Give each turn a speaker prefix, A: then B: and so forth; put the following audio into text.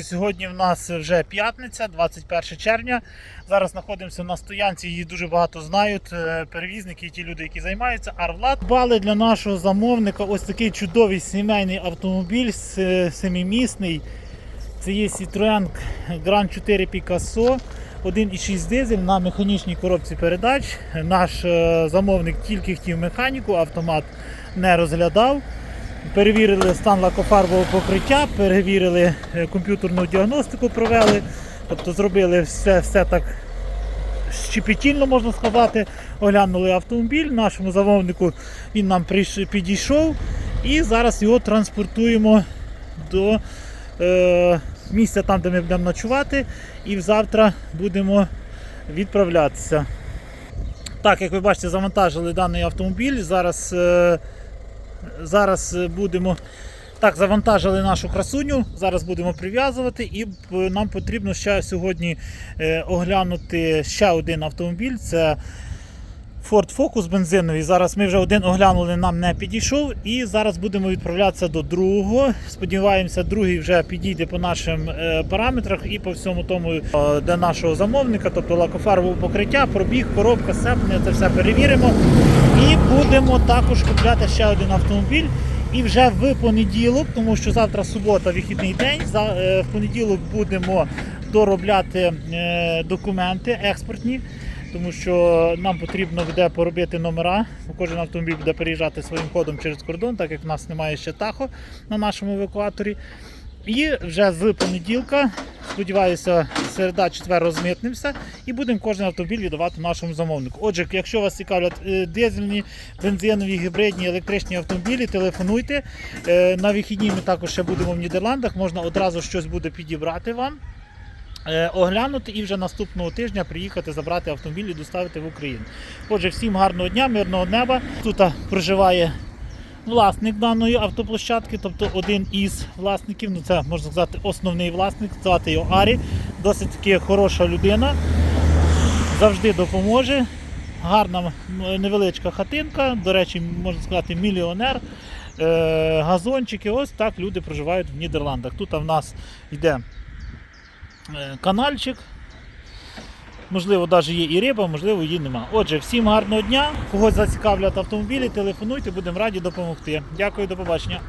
A: Сьогодні в нас вже п'ятниця, 21 червня. Зараз знаходимося на стоянці, її дуже багато знають. е, Перевізники і ті люди, які займаються. Арвлад. Бали для нашого замовника ось такий чудовий сімейний автомобіль с- семимісний. Це є Citroën Grand 4 Picasso, 1,6 дизель на механічній коробці передач. Наш е, замовник тільки хотів механіку, автомат не розглядав. Перевірили стан лакофарбового покриття, перевірили е, комп'ютерну діагностику, провели, тобто зробили все, все так щепетільно, можна сказати. Оглянули автомобіль. Нашому замовнику він нам підійшов і зараз його транспортуємо до е, місця там, де ми будемо ночувати, і завтра будемо відправлятися. Так, як ви бачите, завантажили даний автомобіль. Зараз, е, зараз е, будемо. Так, завантажили нашу красуню. Зараз будемо прив'язувати, і нам потрібно ще сьогодні е, оглянути ще один автомобіль. Це Ford Focus бензиновий. Зараз ми вже один оглянули, нам не підійшов. І зараз будемо відправлятися до другого. Сподіваємося, другий вже підійде по нашим е, параметрах і по всьому тому е, для нашого замовника, тобто лакофарбове покриття, пробіг, коробка, сцеплення, це все перевіримо. І будемо також купляти ще один автомобіль. І вже в понеділок, тому що завтра субота, вихідний день. Е, в понеділок будемо доробляти документи експортні тому що нам потрібно буде поробити номера. Кожен автомобіль буде переїжджати своїм ходом через кордон, так як в нас немає ще тахо на нашому евакуаторі. І вже з понеділка, сподіваюся, середа четвер розмитнимося і будемо кожен автомобіль віддавати нашому замовнику. Отже, якщо вас цікавлять е, дизельні, бензинові, гібридні, електричні автомобілі, телефонуйте. Е, На вихідні ми також ще будемо в Нідерландах, можна одразу щось буде підібрати вам оглянути і вже наступного тижня приїхати забрати автомобіль і доставити в Україну. Отже, всім гарного дня, мирного неба. Тут проживає власник даної автоплощадки, тобто один із власників. Ну це можна сказати основний власник, звати його Арі. Досить таки хороша людина. Завжди допоможе. Гарна невеличка хатинка, до речі, можна сказати, мільйонер. Е, газончики, ось так люди проживають в Нідерландах. Тут в нас йде е, канальчик. Можливо, навіть є і риба, можливо, її нема. Отже, всім гарного дня. Когось зацікавлять автомобілі, телефонуйте, будемо раді допомогти. Дякую, до побачення.